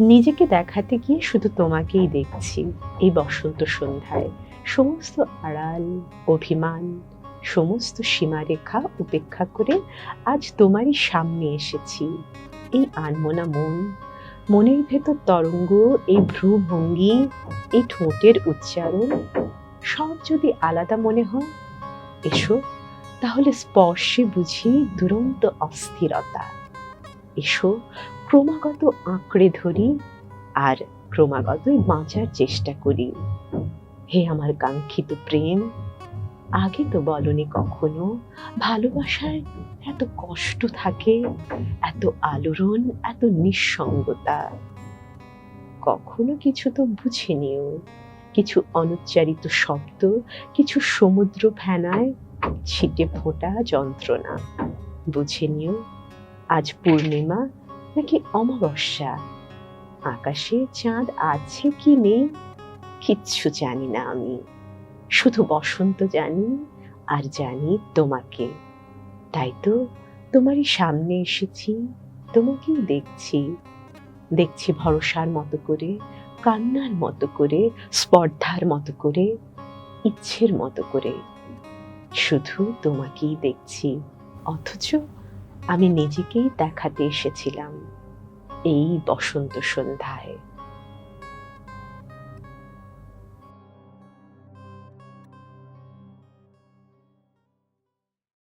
নিজেকে দেখাতে গিয়ে শুধু তোমাকেই দেখছি এই বসন্ত সন্ধ্যায়। সমস্ত আড়াল, অভিমান, সমস্ত সীমারেখা উপেক্ষা করে আজ তোমারই সামনে এসেছি। এই আনমনা মন, মনের ভেতর তরঙ্গ, এই ভ্রুভঙ্গি, এই ঠোঁটের উচ্চারণ, সব যদি আলাদা মনে হয়, এসো, তাহলে স্পর্শে বুঝি দুরন্ত অস্থিরতা। এসো, ক্রমাগত আঁকড়ে ধরি আর ক্রমাগতই বাঁচার চেষ্টা করি। হে আমার কাঙ্ক্ষিত প্রেম, আগে তো বলনি কখনো ভালোবাসায় এত কষ্ট থাকে, এত আলোড়ন, এত নিঃসঙ্গতা। কখনো কিছু তো বুঝিনিও কিছু অনুচ্চারিত শব্দ, কিছু সমুদ্র ফেনায় ছিটে ফোটা যন্ত্রণা। বুঝে নিও আজ পূর্ণিমা নাকি অমাবস্যা? আকাশে চাঁদ আছে কি নেই? কিচ্ছু জানি না আমি। শুধু বসন্ত জানি আর জানি তোমাকে। তাই তো তোমারই সামনে এসেছি, তোমাকেই দেখছি। দেখছি ভরসার মতো করে, কান্নার মতো করে, স্পর্ধার মতো করে, ইচ্ছের মতো করে। শুধু তোমাকেই দেখছি, অথচ আমি নিজেকেই দেখাতে এসেছিলাম এই বসন্ত সন্ধ্যায়।